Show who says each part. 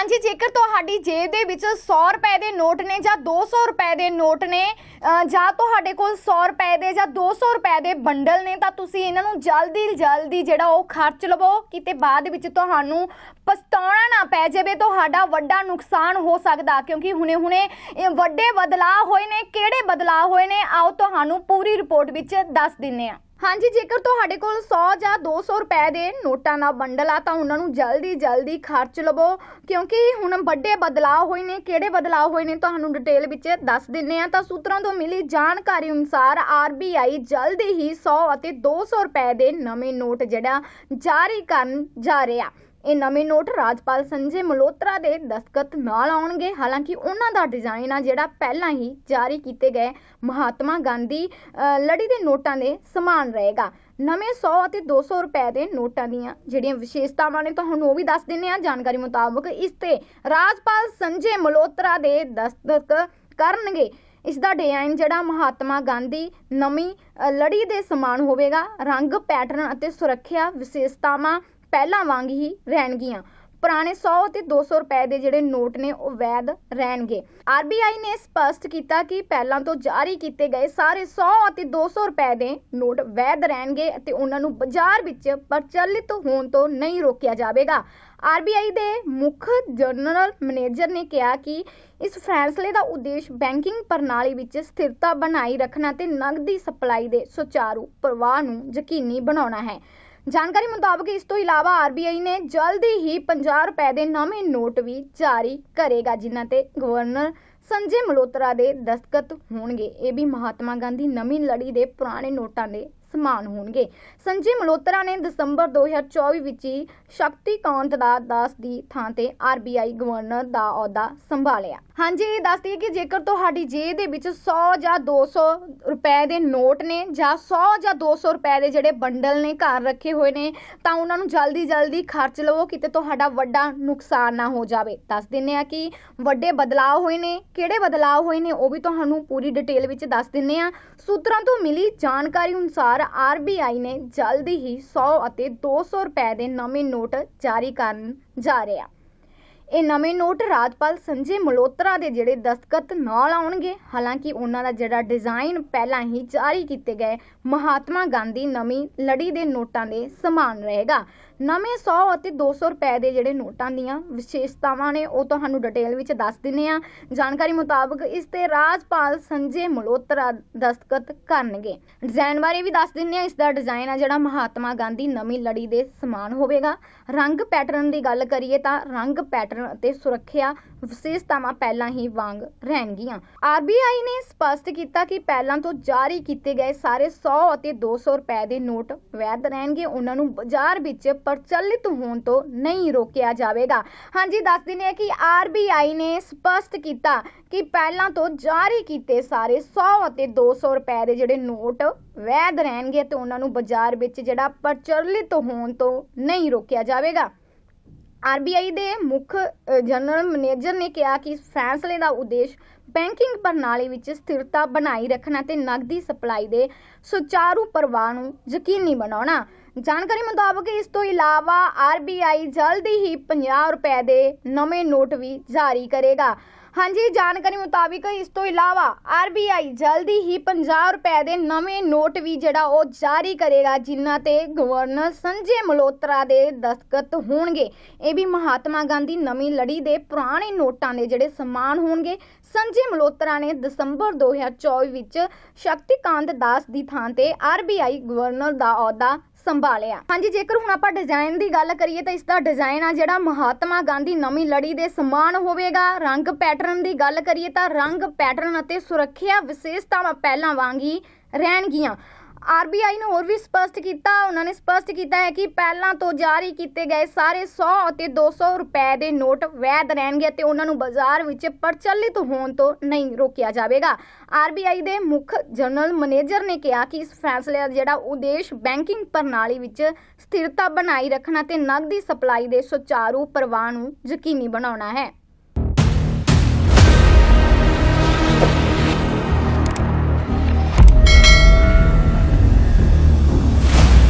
Speaker 1: ਹਾਂਜੀ, ਜੇਕਰ ਤੁਹਾਡੀ ਜੇਬ ਦੇ ਵਿੱਚ 100 ਰੁਪਏ ਦੇ ਨੋਟ ਨੇ ਜਾਂ 200 ਰੁਪਏ ਦੇ ਨੋਟ ਨੇ ਜਾਂ ਤੁਹਾਡੇ ਕੋਲ 100 ਰੁਪਏ ਦੇ ਜਾਂ 200 ਰੁਪਏ ਦੇ ਬੰਡਲ ਨੇ, ਤਾਂ ਤੁਸੀਂ ਇਹਨਾਂ ਨੂੰ ਜਲਦੀ ਜਲਦੀ ਜਿਹੜਾ ਉਹ ਖਰਚ ਲਵੋ, ਕਿਤੇ ਬਾਅਦ ਵਿੱਚ ਤੁਹਾਨੂੰ ਪਛਤਾਉਣਾ ਨਾ ਪੈ ਜਾਵੇ, ਤੁਹਾਡਾ ਵੱਡਾ ਨੁਕਸਾਨ ਹੋ ਸਕਦਾ। ਕਿਉਂਕਿ ਹੁਣੇ-ਹੁਣੇ ਵੱਡੇ ਬਦਲਾਅ ਹੋਏ ਨੇ, ਕਿਹੜੇ ਬਦਲਾਅ ਹੋਏ ਨੇ, ਆਓ ਤੁਹਾਨੂੰ ਪੂਰੀ ਰਿਪੋਰਟ ਵਿੱਚ ਦੱਸ ਦਿੰਨੇ ਆ ਹਾਂਜੀ, ਜੇਕਰ ਤੁਹਾਡੇ ਕੋਲ 100 ਜਾਂ 200 ਰੁਪਏ ਦੇ ਨੋਟਾਂ ਦਾ ਬੰਡਲ ਆ, ਤਾਂ ਉਹਨਾਂ ਨੂੰ ਜਲਦੀ ਜਲਦੀ ਖਰਚ ਲਵੋ। ਕਿਉਂਕਿ ਹੁਣ ਵੱਡੇ ਬਦਲਾਅ ਹੋਏ ਨੇ, ਕਿਹੜੇ ਬਦਲਾਅ ਹੋਏ ਨੇ ਤੁਹਾਨੂੰ ਡਿਟੇਲ ਵਿੱਚ ਦੱਸ ਦਿੰਨੇ ਆ। ਤਾਂ ਸੂਤਰਾਂ ਤੋਂ ਮਿਲੀ ਜਾਣਕਾਰੀ ਅਨੁਸਾਰ RBI ਜਲਦੀ ਹੀ 100 ਅਤੇ 200 ਰੁਪਏ ਦੇ ਨਵੇਂ ਨੋਟ ਜਿਹੜਾ ਜਾਰੀ ਕਰਨ ਜਾ ਰਿਹਾ। ਇਹ ਨਵੇਂ ਨੋਟ ਰਾਜਪਾਲ ਸੰਜੇ ਮਲਹੋਤਰਾ ਦੇ ਦਸਤਖਤ ਨਾਲ ਆਉਣਗੇ। ਹਾਲਾਂਕਿ ਉਹਨਾਂ ਦਾ ਡਿਜ਼ਾਈਨ ਆ ਜਿਹੜਾ ਪਹਿਲਾਂ ਹੀ ਜਾਰੀ ਕੀਤੇ ਗਏ ਮਹਾਤਮਾ ਗਾਂਧੀ ਲੜੀ ਦੇ ਨੋਟਾਂ ਦੇ ਸਮਾਨ ਰਹੇਗਾ। ਨਵੇਂ 100 ਅਤੇ 200 ਰੁਪਏ ਦੇ ਨੋਟਾਂ ਦੀਆਂ ਜਿਹੜੀਆਂ ਵਿਸ਼ੇਸ਼ਤਾਵਾਂ ਨੇ ਤੁਹਾਨੂੰ ਉਹ ਵੀ ਦੱਸ ਦਿੰਨੇ ਆ ਜਾਣਕਾਰੀ ਮੁਤਾਬਕ ਇਸ ਤੇ ਰਾਜਪਾਲ ਸੰਜੇ ਮਲਹੋਤਰਾ ਦੇ ਦਸਤਖਤ ਕਰਨਗੇ। ਇਸ ਦਾ ਡਿਜ਼ਾਈਨ ਜਿਹੜਾ ਮਹਾਤਮਾ ਗਾਂਧੀ ਨਵੀਂ ਲੜੀ ਦੇ ਸਮਾਨ ਹੋਵੇਗਾ। ਰੰਗ, ਪੈਟਰਨ ਅਤੇ ਸੁਰੱਖਿਆ ਵਿਸ਼ੇਸ਼ਤਾਵਾਂ ਪਹਿਲਾਂ ਵਾਂਗ ਹੀ ਰਹਿਣਗੀਆਂ। ਪੁਰਾਣੇ 100 ਤੇ 200 ਰੁਪਏ ਦੇ ਜਿਹੜੇ ਨੋਟ ਨੇ, ਉਹ ਵੈਧ ਰਹਿਣਗੇ। ਆਰਬੀਆਈ ਨੇ ਸਪਸ਼ਟ ਕੀਤਾ ਕਿ ਪਹਿਲਾਂ ਤੋਂ ਜਾਰੀ ਕੀਤੇ ਗਏ ਸਾਰੇ 100 ਅਤੇ 200 ਰੁਪਏ ਦੇ ਨੋਟ ਵੈਧ ਰਹਿਣਗੇ ਅਤੇ ਉਹਨਾਂ ਨੂੰ ਬਾਜ਼ਾਰ ਵਿੱਚ ਪ੍ਰਚਲਿਤ ਹੋਣ ਤੋਂ ਨਹੀਂ ਰੋਕਿਆ ਜਾਵੇਗਾ। ਆਰਬੀਆਈ ਦੇ ਮੁੱਖ ਜਨਰਲ ਮੈਨੇਜਰ ਨੇ ਕਿਹਾ ਕਿ ਇਸ ਫੈਸਲੇ ਦਾ ਉਦੇਸ਼ ਬੈਂਕਿੰਗ ਪ੍ਰਣਾਲੀ ਵਿੱਚ ਸਥਿਰਤਾ ਬਣਾਈ ਰੱਖਣਾ ਤੇ ਨਗਦੀ ਸਪਲਾਈ ਦੇ ਸੁਚਾਰੂ ਪ੍ਰਵਾਹ ਨੂੰ ਯਕੀਨੀ ਬਣਾਉਣਾ ਹੈ। ਜਾਣਕਾਰੀ ਮੁਤਾਬਕ ਇਸ ਤੋਂ ਇਲਾਵਾ ਆਰਬੀਆਈ ਨੇ ਜਲਦੀ ਹੀ 50 ਰੁਪਏ ਦੇ ਨਵੇਂ ਨੋਟ ਵੀ ਜਾਰੀ ਕਰੇਗਾ, ਜਿਨ੍ਹਾਂ ਤੇ ਗਵਰਨਰ ਸੰਜੇ ਮਲਹੋਤਰਾ ਦੇ ਦਸਤਖਤ ਹੋਣਗੇ। ਇਹ ਵੀ ਮਹਾਤਮਾ ਗਾਂਧੀ ਨਵੀਂ ਲੜੀ ਦੇ ਪੁਰਾਣੇ ਨੋਟਾਂ ਦੇ ਸਮਾਨ ਹੋਣਗੇ। ਸੰਜੇ ਮਲਹੋਤਰਾ ਨੇ ਦਸੰਬਰ 2024 ਵਿੱਚ ਹੀ ਸ਼ਕਤੀਕਾਂਤ ਦਾ ਦਾਸ ਦੀ ਥਾਂ ਤੇ ਆਰਬੀਆਈ ਗਵਰਨਰ ਦਾ ਅਹੁਦਾ ਸੰਭਾਲਿਆ। ਹਾਂਜੀ, ਇਹ ਦੱਸ ਦਈਏ ਕਿ ਜੇਕਰ ਤੁਹਾਡੀ ਜੇਬ ਦੇ ਵਿੱਚ 100 ਜਾਂ 200 ਰੁਪਏ ਦੇ ਨੋਟ ਨੇ ਜਾਂ 100 ਜਾਂ 200 ਰੁਪਏ ਦੇ ਜਿਹੜੇ ਬੰਡਲ ਨੇ ਘਰ ਰੱਖੇ ਹੋਏ ਨੇ, ਤਾਂ ਉਹਨਾਂ ਨੂੰ ਜਲਦੀ ਜਲਦੀ ਖਰਚ ਲਵੋ, ਕਿਤੇ ਤੁਹਾਡਾ ਵੱਡਾ ਨੁਕਸਾਨ ਨਾ ਹੋ ਜਾਵੇ। ਦੱਸ ਦਿੰਨੇ ਆ ਕਿ ਵੱਡੇ ਬਦਲਾਅ ਹੋਏ ਨੇ, ਕਿਹੜੇ ਬਦਲਾਅ ਹੋਏ ਨੇ, ਉਹ ਵੀ ਤੁਹਾਨੂੰ ਪੂਰੀ ਡਿਟੇਲ ਵਿੱਚ ਦੱਸ ਦਿੰਨੇ ਆ ਸੂਤਰਾਂ ਤੋਂ ਮਿਲੀ ਜਾਣਕਾਰੀ ਅਨੁਸਾਰ ਆਰਬੀਆਈ ਨੇ ਜਲਦੀ ਹੀ 100 ਅਤੇ 200 ਰੁਪਏ ਦੇ ਨਵੇਂ ਨੋਟ ਜਾਰੀ ਕਰਨ ਜਾ ਰਿਹਾ। ਇਹ ਨਵੇਂ ਨੋਟ ਰਾਜਪਾਲ ਸੰਜੇ ਮਲੋਤਰਾ ਦੇ ਜਿਹੜੇ ਦਸਤਖਤ ਨਾਲ ਆਉਣਗੇ, ਹਾਲਾਂਕਿ ਉਹਨਾਂ ਦਾ ਜਿਹੜਾ ਡਿਜ਼ਾਈਨ ਪਹਿਲਾਂ ਹੀ ਜਾਰੀ ਕੀਤੇ ਗਏ ਮਹਾਤਮਾ ਗਾਂਧੀ ਨਵੀਂ ਲੜੀ ਦੇ ਨੋਟਾਂ ਦੇ ਸਮਾਨ ਰਹੇਗਾ। ਨਵੇਂ 100 ਅਤੇ 200 ਰੁਪਏ ਦੇ ਜਿਹੜੇ ਨੋਟਾਂ ਦੀਆਂ ਵਿਸ਼ੇਸ਼ਤਾਵਾਂ ਨੇ, ਉਹ ਤੁਹਾਨੂੰ ਡਿਟੇਲ ਵਿੱਚ ਦੱਸ ਦਿੰਨੇ ਆ ਜਾਣਕਾਰੀ ਮੁਤਾਬਕ ਇਸ ਤੇ ਰਾਜਪਾਲ ਸੰਜੇ ਮਲਹੋਤਰਾ ਦਸਤਖਤ ਕਰਨਗੇ। ਡਿਜ਼ਾਈਨ ਬਾਰੇ ਵੀ ਦੱਸ ਦਿੰਨੇ ਆ ਇਸ ਦਾ ਡਿਜ਼ਾਈਨ ਆ ਜਿਹੜਾ ਮਹਾਤਮਾ ਗਾਂਧੀ ਨਵੀਂ ਲੜੀ ਦੇ ਸਮਾਨ ਹੋਵੇਗਾ। ਰੰਗ ਪੈਟਰਨ ਦੀ ਗੱਲ ਕਰੀਏ ਤਾਂ ਰੰਗ ਪੈਟਰਨ ਅਤੇ ਸੁਰੱਖਿਆ ਵਿਸ਼ੇਸ਼ਤਾਵਾਂ ਪਹਿਲਾਂ ਹੀ ਵਾਂਗ ਰਹਿਣਗੀਆਂ। ਆਰਬੀਆਈ ਨੇ ਸਪਸ਼ਟ ਕੀਤਾ ਕਿ ਪਹਿਲਾਂ ਤੋਂ ਜਾਰੀ ਕੀਤੇ ਗਏ ਸਾਰੇ 100 ਅਤੇ 200 ਰੁਪਏ ਦੇ ਨੋਟ ਵੈਧ ਰਹਿਣਗੇ। ਉਹਨਾਂ ਨੂੰ ਬਾਜ਼ਾਰ ਵਿੱਚ ਪ੍ਰਚਲਿਤ ਹੋਣ ਤੋਂ ਨਹੀਂ ਰੋਕਿਆ ਜਾਵੇਗਾ। ਹਾਂਜੀ, ਦੱਸ ਦਿੰਦੇ ਆ ਕਿ ਆਰਬੀਆਈ ਨੇ ਸਪਸ਼ਟ ਕੀਤਾ ਕਿ ਪਹਿਲਾਂ ਤੋਂ ਜਾਰੀ ਕੀਤੇ ਸਾਰੇ 100 ਅਤੇ 200 ਰੁਪਏ ਦੇ ਜਿਹੜੇ ਨੋਟ ਵੈਧ ਰਹਿਣਗੇ ਤੇ ਉਹਨਾਂ ਨੂੰ ਬਾਜ਼ਾਰ ਵਿੱਚ ਜਿਹੜਾ ਪ੍ਰਚਲਿਤ ਹੋਣ ਤੋਂ ਨਹੀਂ ਰੋਕਿਆ ਜਾਵੇਗਾ। ਆਰਬੀਆਈ ਦੇ ਮੁੱਖ ਜਨਰਲ ਮੈਨੇਜਰ ਨੇ ਕਿਹਾ ਕਿ ਇਸ ਫੈਸਲੇ ਦਾ ਉਦੇਸ਼ ਬੈਂਕਿੰਗ ਪ੍ਰਣਾਲੀ ਵਿੱਚ ਸਥਿਰਤਾ ਬਣਾਈ ਰੱਖਣਾ ਤੇ ਨਕਦੀ ਸਪਲਾਈ ਦੇ ਸੁਚਾਰੂ ਪ੍ਰਵਾਹ ਨੂੰ ਯਕੀਨੀ ਬਣਾਉਣਾ। ਜਾਣਕਾਰੀ ਮੁਤਾਬਕ ਇਸ ਤੋਂ ਇਲਾਵਾ ਆਰਬੀਆਈ ਜਲਦੀ ਹੀ 50 ਰੁਪਏ ਦੇ ਨਵੇਂ ਨੋਟ ਵੀ ਜਾਰੀ ਕਰੇਗਾ। ਹਾਂਜੀ, ਜਾਣਕਾਰੀ ਮੁਤਾਬਿਕ ਇਸ ਤੋਂ ਇਲਾਵਾ ਆਰਬੀਆਈ ਜਲਦੀ ਹੀ 50 ਰੁਪਏ ਦੇ ਨਵੇਂ ਨੋਟ ਵੀ ਜਿਹੜਾ ਉਹ ਜਾਰੀ ਕਰੇਗਾ, ਜਿਨ੍ਹਾਂ ਤੇ ਗਵਰਨਰ ਸੰਜੇ ਮਲਹੋਤਰਾ ਦੇ ਦਸਤਖਤ ਹੋਣਗੇ। ਇਹ ਵੀ ਮਹਾਤਮਾ ਗਾਂਧੀ ਨਵੀਂ ਲੜੀ ਦੇ ਪੁਰਾਣੇ ਨੋਟਾਂ ਦੇ ਜਿਹੜੇ ਸਮਾਨ ਹੋਣਗੇ। ਸੰਜੇ ਮਲਹੋਤਰਾ ਨੇ ਦਸੰਬਰ 2024 ਵਿੱਚ ਸ਼ਕਤੀਕਾਂਤ ਦਾਸ ਦੀ ਥਾਂ ਤੇ ਆਰਬੀਆਈ ਗਵਰਨਰ ਦਾ ਅਹੁਦਾ ਸੰਭਾਲਿਆ। ਹਾਂਜੀ, ਜੇਕਰ ਹੁਣ ਆਪਾਂ ਡਿਜ਼ਾਈਨ ਦੀ ਗੱਲ ਕਰੀਏ ਤਾਂ ਇਸ ਦਾ ਡਿਜ਼ਾਈਨ ਆ ਜਿਹੜਾ ਮਹਾਤਮਾ ਗਾਂਧੀ ਨਵੀਂ ਲੜੀ ਦੇ ਸਮਾਨ ਹੋਵੇਗਾ। ਰੰਗ ਪੈਟਰਨ ਦੀ ਗੱਲ ਕਰੀਏ ਤਾਂ ਰੰਗ ਪੈਟਰਨ ਅਤੇ ਸੁਰੱਖਿਆ ਵਿਸ਼ੇਸ਼ਤਾਵਾਂ ਪਹਿਲਾਂ ਵਾਂਗ ਹੀ ਰਹਿਣਗੀਆਂ। ਆਰਬੀਆਈ ਨੇ ਹੋਰ ਵੀ ਸਪਸ਼ਟ ਕੀਤਾ, ਉਹਨਾਂ ਨੇ ਸਪਸ਼ਟ ਕੀਤਾ ਹੈ ਕਿ ਪਹਿਲਾਂ ਤੋਂ ਜਾਰੀ ਕੀਤੇ ਗਏ ਸਾਰੇ 100 ਅਤੇ 200 ਰੁਪਏ ਦੇ ਨੋਟ ਵੈਧ ਰਹਿਣਗੇ ਅਤੇ ਉਹਨਾਂ ਨੂੰ ਬਾਜ਼ਾਰ ਵਿੱਚ ਪ੍ਰਚਲਿਤ ਹੋਣ ਤੋਂ ਨਹੀਂ ਰੋਕਿਆ ਜਾਵੇਗਾ। ਆਰਬੀਆਈ ਦੇ ਮੁੱਖ ਜਨਰਲ ਮੈਨੇਜਰ ਨੇ ਕਿਹਾ ਕਿ ਇਸ ਫੈਸਲੇ ਦਾ ਜਿਹੜਾ ਉਦੇਸ਼ ਬੈਂਕਿੰਗ ਪ੍ਰਣਾਲੀ ਵਿੱਚ ਸਥਿਰਤਾ ਬਣਾਈ ਰੱਖਣਾ ਤੇ ਨਗਦੀ ਸਪਲਾਈ ਦੇ ਸੁਚਾਰੂ ਪ੍ਰਵਾਹ ਨੂੰ ਯਕੀਨੀ ਬਣਾਉਣਾ ਹੈ।